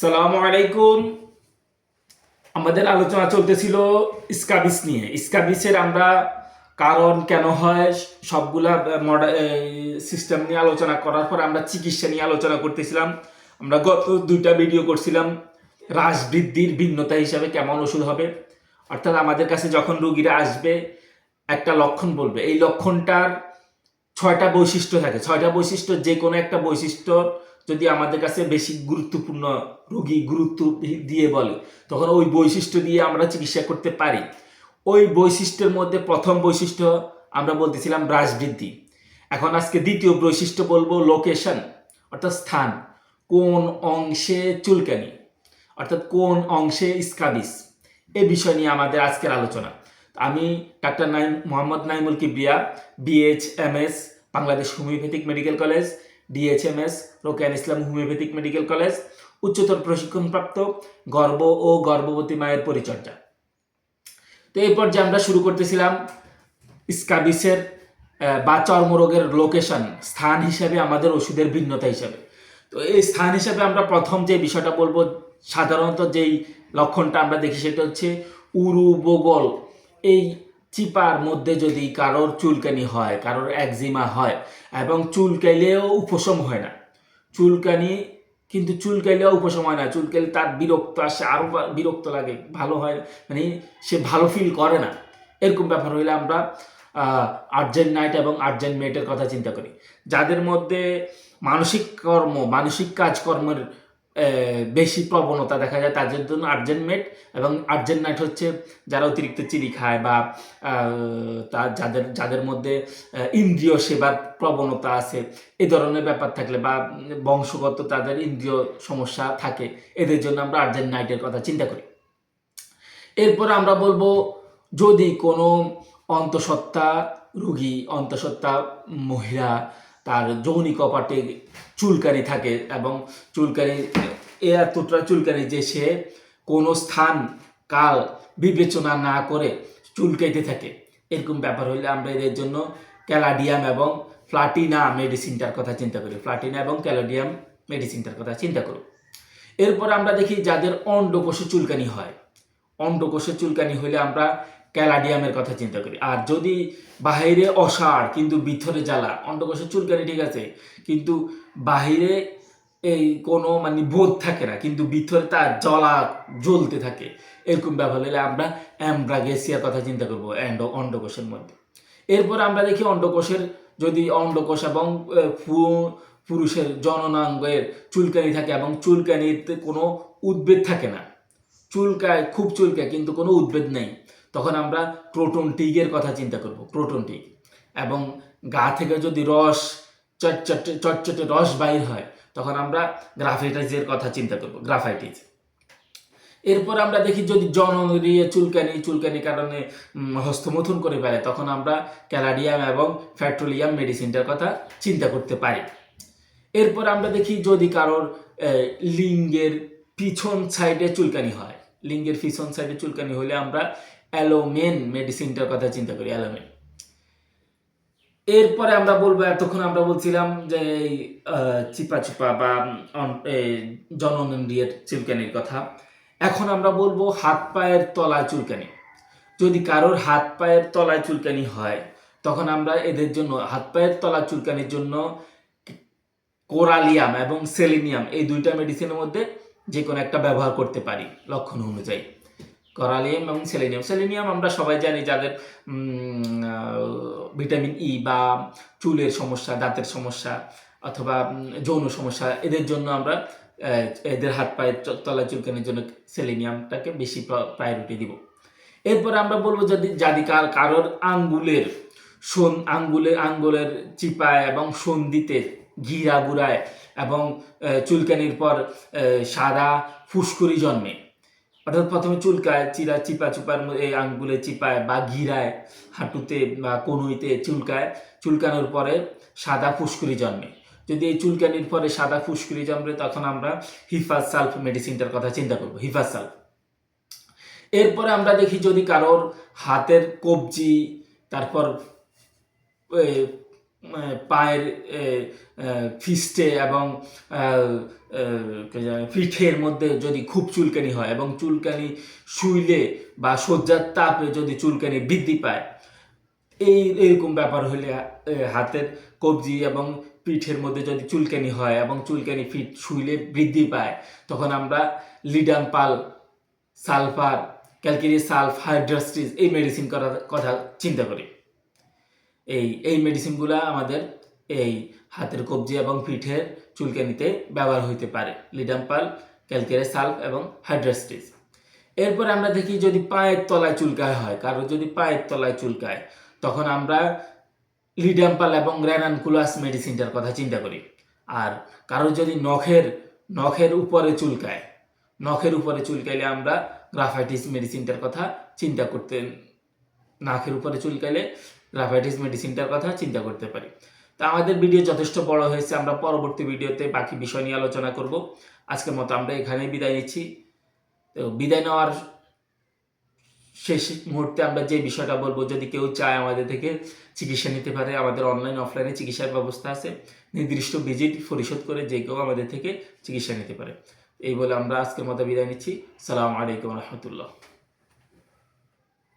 সালামু আলাইকুম। আমাদের আলোচনা চলতেছিল স্কাবিস নিয়ে। স্কাবিসের আমরা কারণ কেন হয়, সবগুলা সিস্টেম নিয়ে আলোচনা করার পর আমরা চিকিৎসা নিয়ে আলোচনা করতেছিলাম। আমরা গত দুইটা ভিডিও করছিলাম, হ্রাস বৃদ্ধির ভিন্নতা হিসাবে কেমন ওষুধ হবে। অর্থাৎ আমাদের কাছে যখন রুগীরা আসবে, একটা লক্ষণ বলবে। এই লক্ষণটার ছয়টা বৈশিষ্ট্য থাকে। ছয়টা বৈশিষ্ট্য যে কোনো একটা বৈশিষ্ট্য যদি আমাদের কাছে বেশি গুরুত্বপূর্ণ রোগী গুরুত্ব দিয়ে বলে, তখন ওই বৈশিষ্ট্য দিয়ে আমরা চিকিৎসা করতে পারি। ওই বৈশিষ্ট্যের মধ্যে প্রথম বৈশিষ্ট্য আমরা বলতেছিলাম হ্রাস বৃদ্ধি এখন আজকে দ্বিতীয় বৈশিষ্ট্য বলব লোকেশন অর্থাৎ স্থান। কোন অংশে চুলকানি, অর্থাৎ কোন অংশে স্কাবিস এ বিষয় নিয়ে আমাদের আজকের আলোচনা। আমি doctor Naim, Mohammad Naimul Kibria BHMS Bangladesh homeopathic medical college DHMS রোকেয়ান Islam homeopathic medical college উচ্চতর প্রশিক্ষণপ্রাপ্ত গর্ভ ও গর্ভবতী মায়ের পরিচর্যা। তো এই পর্যায়ে আমরা শুরু করতেছিলাম স্কাবিসের বা চর্মরোগের লোকেশন স্থান হিসাবে আমাদের ওষুধের ভিন্নতা হিসাবে। তো এই স্থান হিসাবে আমরা প্রথম যে বিষয়টা বলব, সাধারণত যেই লক্ষণটা আমরা দেখি সেটা হচ্ছে উরু বগল এই চিপার মধ্যে যদি কারোর চুলকানি হয়, কারোর একজিমা হয়, এবং চুলকাইলেও উপশম হয় না। চুলকানি, কিন্তু চুলকাইলেও উপশম হয় না। চুলকাইলে তার বিরক্ত আসে আরও বিরক্ত লাগে, ভালো হয় মানে সে ভালো ফিল করে না। এরকম ব্যাপার হইলে আমরা আর্জেন্ট নাইট এবং আর্জেন্ট মেটের কথা চিন্তা করি। যাদের মধ্যে মানসিক কর্ম, মানসিক কাজকর্মের বেশি প্রবণতা দেখা যায় তাদের জন্য আর্জেন্ট মেট এবং আর্জেন্ট নাইট হচ্ছে যারা অতিরিক্ত চিনি খায় বা যাদের যাদের মধ্যে ইন্দ্রিয় সেবার প্রবণতা আছে, এ ধরনের ব্যাপার থাকলে বা বংশগত তাদের ইন্দ্রিয় সমস্যা থাকে, এদের জন্য আমরা আর্জেন্ট নাইটের কথা চিন্তা করি। এরপর আমরা বলব যদি কোনো অন্তঃসত্ত্বা রুগী, অন্তঃসত্ত্বা মহিলা তার যৌনিক কপাটে চুলকানি থাকে এবং চুলকানি এতটা চুলকানি যে সে কোনো স্থান, কাল বিবেচনা না করে চুলকাইতে থাকে। এরকম ব্যাপার হইলে আমরা এদের জন্য ক্যালাডিয়াম এবং ফ্লাটিনা মেডিসিনটার কথা চিন্তা করি। ফ্লাটিনা এবং ক্যালাডিয়াম মেডিসিনটার কথা চিন্তা করি। এরপর আমরা দেখি যাদের অন্ডকোষে চুলকানি হয়। অন্ডকোষে চুলকানি হলে আমরা ক্যালাডিয়ামের কথা চিন্তা করি। আর যদি বাহিরে অসাড় কিন্তু ভিতরে জ্বালা অন্ডকোষে চুলকানি ঠিক আছে, কিন্তু বাহিরে এই কোনো মানে বোধ থাকে না, কিন্তু ভিতরে তার জ্বলা জ্বলতে থাকে, এরকম ব্যাপার হলে আমরা অ্যামব্রাগেসিয়ার কথা চিন্তা করব, অ্যান্ড অন্ডকোষের মধ্যে। এরপর আমরা দেখি অন্ডকোষের যদি অন্ডকোষ এবং পুরুষের জননাঙ্গের চুলকানি থাকে এবং চুলকানিতে কোনো উদ্বেগ থাকে না। চুলকায়, খুব চুলকায়, কিন্তু কোনো উদ্বেগ নেই। তখন আমরা প্রোটন টিগের কথা চিন্তা করব প্রোটন টিগ এবং গা থেকে যদি রস, চটচটে চটচটে রস বাইর হয়, তখন আমরা গ্রাফাইটাইজের কথা চিন্তা করব গ্রাফাইটিস এরপর আমরা দেখি যদি জননীয় চুলকানি চুলকানি কারণে হস্তমথন করে ফেলে, তখন আমরা ক্যালাডিয়াম এবং ফ্যাট্রোলিয়াম মেডিসিনটার কথা চিন্তা করতে পারি। এরপর আমরা দেখি যদি কারোর লিঙ্গের পিছন সাইডে চুলকানি হয় লিঙ্গের ফিসন সাইডে চুলকানি হলে আমরা অ্যালোমেন মেডিসিনটার কথা চিন্তা করি অ্যালোমেন। এরপরে আমরা বলব এতক্ষণ আমরা বলছিলাম যে এই, চিপা চিপা বা জননেন্দ্রিয়ের চুলকানির কথা। এখন আমরা বলব হাত পায়ের তলায় চুলকানি। যদি কারোর হাত পায়ের তলায় চুলকানি হয় তখন আমরা এদের জন্য হাত পায়ের তলা চুলকানির জন্য কোরালিয়াম এবং সেলিনিয়াম এই দুইটা মেডিসিনের মধ্যে যে কোনো একটা ব্যবহার করতে পারি লক্ষণ অনুযায়ী। করালিয়াম এবং সেলেনিয়াম। সেলেনিয়াম আমরা সবাই জানি যাদের ভিটামিন ই বা চুলের সমস্যা, দাঁতের সমস্যা অথবা যৌন সমস্যা, এদের জন্য আমরা এদের হাত পায়ের তলায় চুলকানির জন্য সেলেনিয়ামটাকে বেশি প্রায়োরিটি দিব। এরপর আমরা বলব যদি যদি কার, কারোর আঙ্গুলের সোন আঙ্গুলের আঙ্গুলের চিপায় এবং সন্ধিতে ঘিরা গুড়ায় এবং চুলকানির পর সাদা ফুসকুড়ি জন্মে। অর্থাৎ প্রথমে চুলকায়, চিরা চিপা চুপার এই আঙ্গুলে চিপায় বা ঘিরায় হাঁটুতে বা কনুইতে চুলকায়। চুলকানোর পরে সাদা ফুসকুড়ি জন্মে। যদি এই চুলকানির পরে সাদা ফুসকুড়ি জন্মে, তখন আমরা হিফাজ সালফ মেডিসিনটার কথা চিন্তা করব, হিফাজ সালফ। এরপরে আমরা দেখি যদি কারোর হাতের কবজি, তারপর পায়ের ফিস্টে এবং পিঠের মধ্যে যদি খুব চুলকানি হয় এবং চুলকানি শুইলে বা শয্যার তাপে যদি চুলকানি বৃদ্ধি পায়, এই, এরকম ব্যাপার হলে হাতের কবজি এবং পিঠের মধ্যে যদি চুলকানি হয় এবং চুলকানি পিঠ শুইলে বৃদ্ধি পায়, তখন আমরা ledum pal, sulphur calcarea sulph hydrastis এই মেডিসিন করার কথা চিন্তা করি। এই এই মেডিসিনগুলো আমাদের এই হাতের কবজি এবং পিঠের চুলকানিতে ব্যবহার হইতে পারে। লিডাম্পাল ক্যালকেরে সালফ এবং হাইড্রাস্টিস এরপর আমরা দেখি যদি পায়ের তলায় চুলকায় হয়, কারও যদি পায়ের তলায় চুলকায়, তখন আমরা লিডাম্পাল এবং র্যানানকুলাস মেডিসিনটার কথা চিন্তা করি। আর কারও যদি নখের নখের উপরে চুলকায়, নখের উপরে চুলকাইলে আমরা গ্রাফাইটিস মেডিসিনটার কথা চিন্তা করতে, নাকের উপরে চুলকাইলে গ্রাফাইটিস মেডিসিনটার কথা চিন্তা করতে পারি। তা আমাদের ভিডিও যথেষ্ট বড় হয়েছে, আমরা পরবর্তী ভিডিওতে বাকি বিষয় নিয়ে আলোচনা করব। আজকের মতো আমরা এখানেই বিদায় নিচ্ছি। তো বিদায় নেওয়ার শেষ মুহূর্তে আমরা যে বিষয়টা বলব, যদি কেউ চায় আমাদের থেকে চিকিৎসা নিতে পারে, আমাদের অনলাইন অফলাইনে চিকিৎসার ব্যবস্থা আছে। নির্দিষ্ট ভিজিট পরিশোধ করে যে কেউ আমাদের থেকে চিকিৎসা নিতে পারে। এই বলে আমরা আজকের মতো বিদায় নিচ্ছি। সালাম আলাইকুম রহমতুল্লাহ।